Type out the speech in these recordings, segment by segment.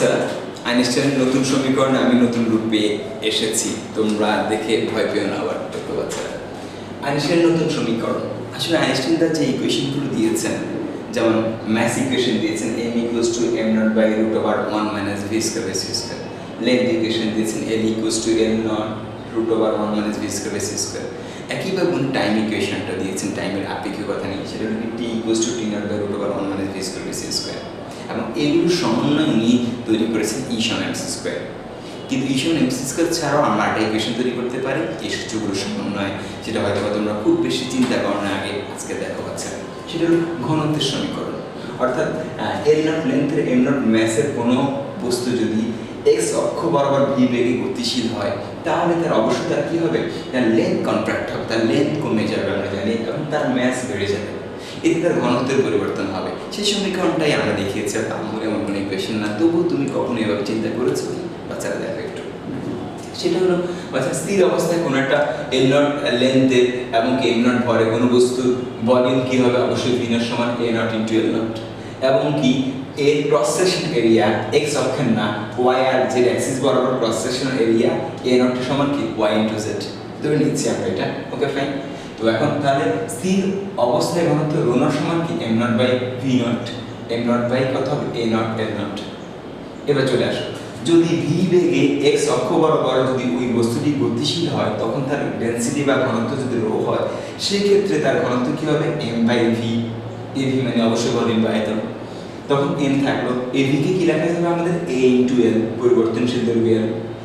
বাচ্চারা আইনস্টাইনের নতুন সমীকরণে আমি নতুন রূপে এসেছি। তোমরা দেখে ভয় পেও না, আবার ছোট্ট বাচ্চারা আইনস্টাইনের নতুন সমীকরণ। আসলে আইনস্টাইন তার যে ইকুয়েশনগুলো দিয়েছেন, যেমন ম্যাথ ইকুয়েশন দিয়েছেন M equals to M naught by root over one minus V square by C square length equation দিয়েছেন L equals to L naught root over one minus V square by C square একইভাবে উনি time ইকুয়েশনটা দিয়েছেন টাইমের কথা নিয়ে সেটা T equals to T naught by root over one minus V square by C square এবং এগুলোর সমন্বয় নিয়ে তৈরি করেছেন ইশন এমসি স্কোয়ার। কিন্তু ইশন এমসি স্কোয়ার ছাড়াও আমরা একটা ইকুয়েশন তৈরি করতে পারি এই সূত্রগুলোর সমন্বয় সেটা হয়তো তোমরা খুব বেশি চিন্তা করো না আগে, আজকে দেখো বাচ্চা সেটা হলো ঘনত্বের সমীকরণ। অর্থাৎ এল নট লেন্থের এম নট ম্যাসের কোনো বস্তু যদি এক্স অক্ষ বরাবর ভি বেগে গতিশীল হয়, তাহলে তার অবশ্যই তার কী হবে? তার লেন্থ কন্ট্রাক্ট হবে, তার লেন্থ কমে যাবে আমরা জানি, এবং তার ম্যাস বেড়ে যাবে। এতে তার ঘনত্বের পরিবর্তন হবে। সেই সমীকরণটাই আমরা দেখিয়েছি। আর তার আমার এমন কোনো ইকুয়েশন না। তবুও তুমি কখনো এভাবে চিন্তা করেছ? বাচ্চারা দেখো একটু। সেটা হলো বাচ্চা স্থির অবস্থায় কোনো একটা এল নট লেন্থের এবং এম নট ভরে কোনো বস্তুর ভলিউম কী হবে? অবশ্যই নট সমান A naught into L naught এবং কি এর ক্রস এরিয়া এক্স অক্ষের না। ওয়াই আর জেড অ্যাক্সিস বরাবর ক্রস এরিয়া এ নট সমান কি? ওয়াই ইন্টু জেড ধরে নিচ্ছি আমরা এটা। ওকে ফাইন তো এখন তাহলে স্থির অবস্থায় ঘনত্ব রো নট সমান কি? M naught by V naught M naught by কত হবে? এ নট এল নট এবার চলে আসো। যদি ভি বেগে এক্স অক্ষ বরাবর যদি ওই বস্তুটি গতিশীল হয়, তখন তার ডেন্সিটি বা ঘনত্ব যদি রো হয় সেই ক্ষেত্রে তার ঘনত্ব কি হবে? M by V A V মানে অবশ্যই ভলিউম বা আয়তন। তখন এম থাকল। এ ভিকে কি লেখা যাবে আমাদের? এ ইন্টু এল পরিবর্তনশীল দৈর্ঘ্য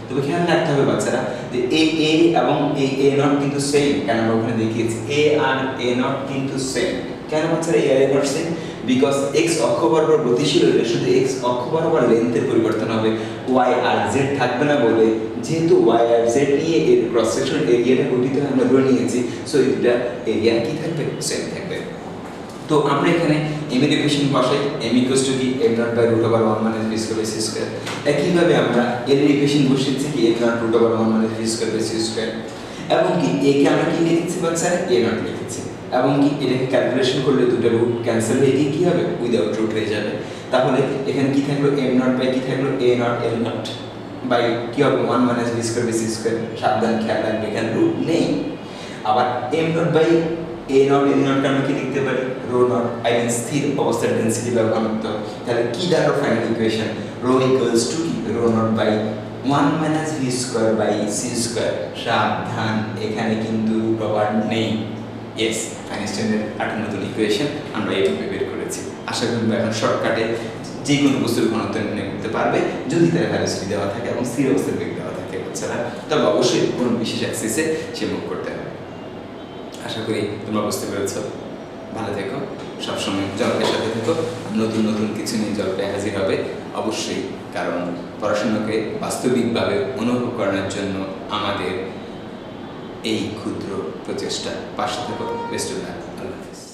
তবে খেয়াল রাখতে হবে বাচ্চারা যে এ এ এবং এ এ নট কিন্তু সেম কেন আমরা ওখানে দেখিয়েছি? এ আর এ নট কিন্তু সেম কেন বাচ্চারা A R A naught same because X অক্ষ বরাবর গতিশীল হলে শুধু এক্স অক্ষ বরাবর লেন্থের পরিবর্তন হবে। ওয়াই আর জেড থাকবে না বলে যেহেতু ওয়াই আর জেড নিয়ে এর ক্রস সেকশন এরিয়াটা গঠিত আমরা ধরে নিয়েছি। সো এটা এরিয়া কি থাকবে? সেম থাকবে। তো আমরা এখানে এম এর ইকুয়েশন বসাই এম ইকুয়ালস টু কি M naught by root over one minus V square by C square একইভাবে আমরা এর ইকুয়েশন বসিয়েছি কি M naught root over one minus V square by C square এবং কি এ কে আমরা কি লিখেছি বাচ্চারা এ নট লিখেছি এবং কি, এটাকে ক্যালকুলেশন করলে দুটো রুট ক্যান্সেল হয়ে গিয়ে কি হবে? উইদাউট রুট হয়ে যাবে। তাহলে এখানে কি থাকল? এম নট বাই কি থাকল? A naught L naught by কি হবে? One minus V square by C square সাবধান, খেয়াল রাখবে, এখানে রুট নেই। আবার M naught by A naught L নটকে আমরা কি লিখতে পারি? রো নট আই মিন স্থির অবস্থার ডেন্সিটি বা ঘনত্ব তাহলে কি দাঁড়াল final equation rho equals to কি? Rho naught by one minus V square by C square সাবধান, এখানে কিন্তু ওভার নেই। ইয়েস আইনস্টাইনের নতুন ইকুয়েশন আমরা এইভাবে বের করেছি। আশা করি এখন শর্টকাটে যে কোনো বস্তুর ঘনত্ব নির্ণয় করতে পারবে। যদি তার ভ্যালুসিটি দেওয়া থাকে এবং স্থির অবস্থার বেগ দেওয়া থাকে বাচ্চারা তবে অবশ্যই কোনো বিশেষ অ্যাক্সিসে সে মুভ করতে হবে আশা করি তোমরা বুঝতে পেরেছ। ভালো থেকো, সবসময় জলপের সাথে থেকো। নতুন নতুন কিছু নিয়ে জলকে হাজির হবে, অবশ্যই। কারণ পড়াশুনোকে বাস্তবিকভাবে অনুভব করানোর জন্য আমাদের এই ক্ষুদ্র প্রচেষ্টা। পাশে থেকো, বেস্ট লাভ